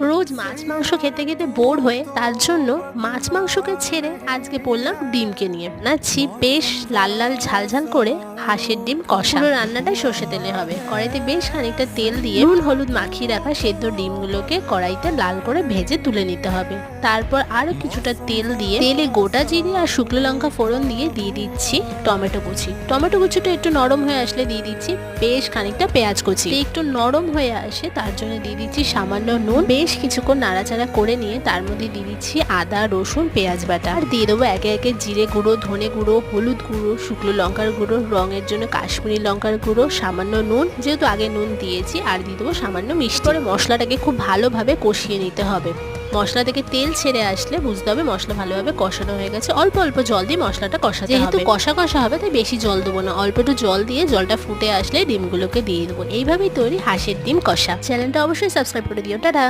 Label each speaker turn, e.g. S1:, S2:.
S1: রোজ মাছ মাংস খেতে খেতে বোর হয়ে তার জন্য মাছ মাংসকে ছেড়ে আজকে পড়লাম ডিমকে নিয়ে। নাচ্ছি বেশ লাল লাল ঝাল ঝাল করে হাঁসের ডিম কষা। পুরো রান্নাটা সর্ষে তেলে হবে। কড়াইতে বেশ খানিকটা তেল দিয়ে নুন হলুদ মাখিয়ে রাখা সেদ্ধ ডিমগুলোকে কড়াইতে লাল করে ভেজে তুলে নিতে হবে। তারপর আরও কিছুটা তেল দিয়ে তেলে গোটা জিরে আর শুকনো লঙ্কা ফোড়ন দিয়ে দিয়ে দিচ্ছি টমেটো কুচি। টমেটো কুচিটা একটু নরম হয়ে আসলে দিয়ে দিচ্ছি বেশ খানিকটা পেঁয়াজ কুচি। একটু নরম হয়ে আসে তার জন্য দিয়ে দিচ্ছি সামান্য নুন। বেশ কিছুক্ষণ নাড়াচাড়া করে নিয়ে তার মধ্যে দিয়ে দিচ্ছি আদা রসুন পেঁয়াজ বাটা। আর দিয়ে দেবো একে একে জিরে গুঁড়ো ধনে গুঁড়ো হলুদ গুঁড়ো শুকনো লঙ্কার গুঁড়ো রঙের জন্য কাশ্মীরি লঙ্কার গুঁড়ো, সামান্য নুন, যেহেতু আগে নুন দিয়েছি, আর দিয়ে দেবো সামান্য মিষ্টি। করে মশলাটাকে খুব ভালোভাবে কষিয়ে নিতে হবে। মশলা থেকে তেল ছেড়ে আসলে বুঝতে হবে মশলা ভালোভাবে কষানো হয়ে গেছে। অল্প অল্প জল দিয়ে মশলাটা কষাতে যেহেতু কষা কষা হবে, তাই বেশি জল দেবো না। অল্প একটু জল দিয়ে জলটা ফুটে আসলে ডিমগুলোকে দিয়ে দেবো। এইভাবেই তৈরি হাঁসের ডিম কষা। চ্যানেলটা অবশ্যই সাবস্ক্রাইব করে দিও। টাটা!